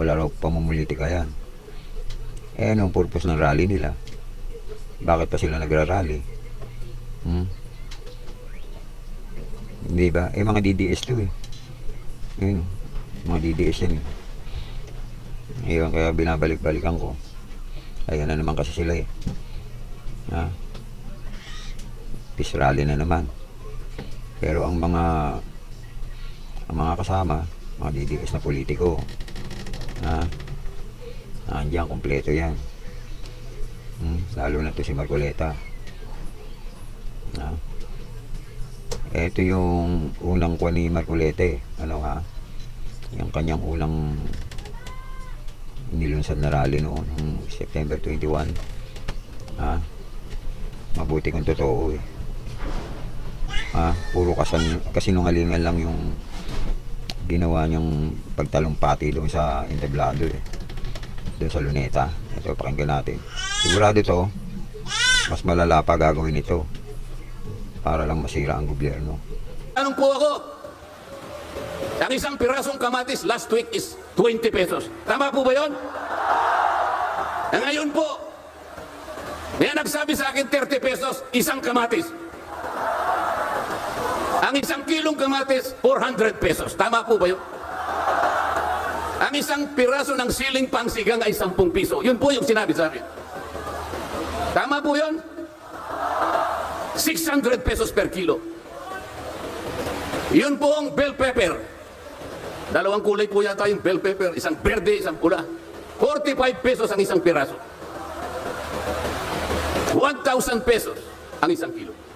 wala raw pamumulitika yan. Eh, anong purpose ng rally nila? Bakit pa sila nagra-rally? Hmm? Hindi ba? Eh, mga DDS to eh. Ayun, mga DDS yan eh. Ayun, kaya binabalik-balikan ko. Ayan na naman kasi sila eh. Ha? Peace rally na naman. Pero ang mga ang mga kasama, mga DDS na politiko, ha? Nandiyan, kompleto yan. Hmm, lalo na to si Marcoleta. Ha? Ito yung unang kuha ni Marcoleta eh. Ano ha? Yung kanyang unang nilunsad na rally noon, noong September 21. Ha? Mabuti kung totoo eh. Ha? Puro kasan, kasinungalingan lang yung ginawa niyang pagtalumpati doon sa entablado eh. Doon sa luneta. Ito, pakinggan natin. Sigurado to, mas malala pa gagawin ito para lang masira ang gobyerno. Anong po ako? Ang isang pirasong kamatis last week is 20 pesos. Tama po ba yun? Ngayon po, may nagsabi sa akin 30 pesos, isang kamatis. Ang isang kilong kamatis, 400 pesos. Tama po ba yun? Ang isang piraso ng siling pangsigang ay 10 piso. Yun po yung sinabi sa akin. Tama po yun? 600 pesos per kilo. Yun po ang bell pepper. Dalawang kulay po yata yung bell pepper. Isang berde, isang pula. 45 pesos ang isang piraso. 1,000 pesos ang isang kilo.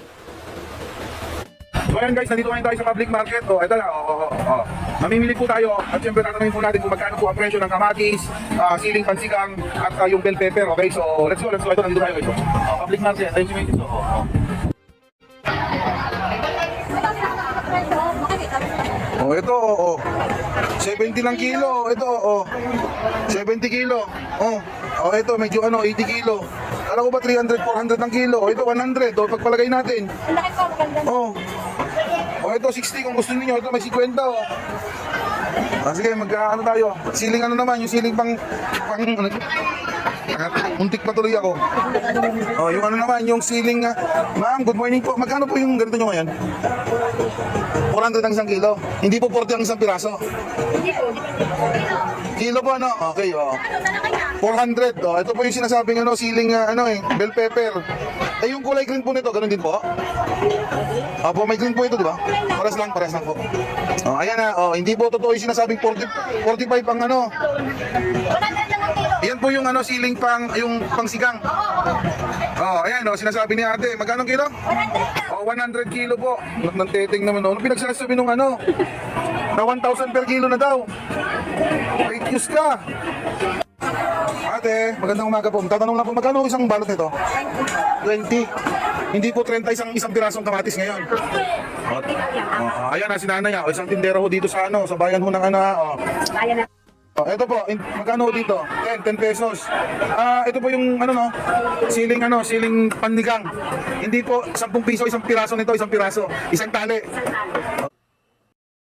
So ayan guys, nandito ngayon tayo sa public market. Oh, ito na. Oh, oh, oh. Mamimili po tayo at siyempre tatanungin po natin kung magkano po ang presyo ng kamatis, ah, siling pansigang at ah, yung bell pepper. Okay, so let's go, let's go. Ito, nandito tayo guys. Oh, public market, ayun si Mavis. Oh, oh. Oh, ito, oh, oh. 70 lang kilo. Ito, oh. 70 kilo. Oh. Oh, ito, medyo ano, 80 kilo. Kala ko ba 300, 400 ng kilo? Oh, ito, 100. Oh, pagpalagay natin. Ang laki po, maganda. Oh. Oh, ito 60 kung gusto niyo. Ito may 50 oh. Ah, sige, mag ano tayo. Siling ano naman, yung siling pang pang ano, Muntik pa tuloy ako. Oh, yung ano naman, yung siling ah, Ma'am, good morning po. Magkano po yung ganito nyo ngayon? 400 ang isang kilo. Hindi po 40 ang isang piraso. Hindi po. Kilo po ano? Okay, oh. Lang kaya? 400. Oh, ito po yung sinasabing ano, siling ah, ano eh, bell pepper. Eh yung kulay green po nito, ganun din po. Opo, may green po ito, di ba? Pares lang, pares lang po. Oh, ayan na, oh, hindi po totoo yung sinasabing 40, 45 ang ano. Yan po yung ano, siling pang, yung pangsigang. Oh, ayan, oh, sinasabi ni ate, magkano kilo? 100 Oh, 100 kilo po. Nang teting naman, oh. Ano pinagsasabi nung ano? Na 1,000 per kilo na daw. Fake news ka. Ate, magandang umaga po. Tatanong lang po, magkano isang balot nito? 20. Hindi po 30 isang isang pirasong kamatis ngayon. Oh, oh, ayan na si nanay. Oh, isang tindera ho dito sa ano, sa bayan ho ng ano. Oh. Kaya na. Oh, ito po, in, magkano dito? 10, 10 pesos. Ah, ito po yung ano no, siling ano, siling pandigang. Hindi po 10 piso isang piraso nito, isang piraso, isang tali.